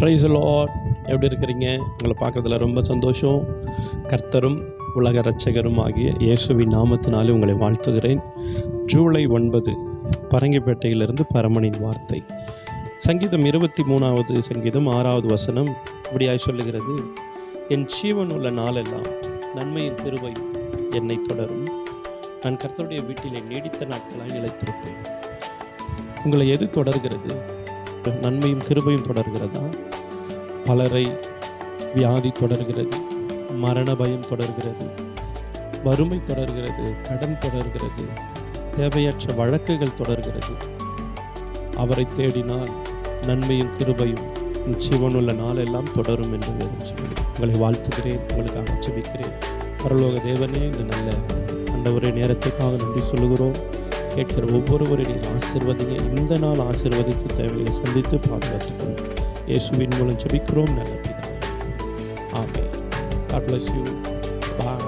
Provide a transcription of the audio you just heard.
Price Lord எப்படி இருக்கிறீங்க? உங்களை பார்க்குறதுல ரொம்ப சந்தோஷம். கர்த்தரும் உலக ரட்சகரும் ஆகிய இயேசுவின் நாமத்தினாலே உங்களை வாழ்த்துகிறேன். ஜூலை ஒன்பது பரங்கிப்பேட்டையிலிருந்து பரமனின் வார்த்தை. சங்கீதம் இருபத்தி மூணாவது சங்கீதம் ஆறாவது வசனம் இப்படியாய் சொல்லுகிறது. என் ஜீவன் உள்ள நாளெல்லாம் நன்மையின் திருவை என்னை தொடரும். நான் கர்த்தருடைய வீட்டிலே நீடித்த நாட்களாய் நிலைத்திருப்பேன். உங்களை எது தொடர்கிறது? நன்மையும் கிருபையும் தொடர்கிறதா? பலரை வியாதி தொடர்கிறது மரண பயம் தொடர்கிறது வறுமை தொடர்கிறது கடன் தொடர்கிறது தேவையற்ற வழக்குகள் தொடர்கிறது. அவரை தேடினால் நன்மையும் கிருபையும் ஜீவனுள்ள நாளெல்லாம் தொடரும் என்று வேதம் உங்களை வாழ்த்துகிறேன் உங்களுக்காக ஜெபிக்கிறேன். பரலோக தேவனே இந்த நல்ல ஆண்டவரே நேரத்துக்காக நன்றி சொல்லுகிறோம். கேட்கிற ஒவ்வொருவரையும் ஆசிர்வதிங்க இந்த நாள் ஆசிர்வதித்து தேவையை சந்தித்து பாதுகாத்துக்கொள்ளும் இயேசுவின் மூலம் ஜெபிக்கிறோம் நல்ல பிதாவே. ஆமே காட் பிளஸ் யூ பாய்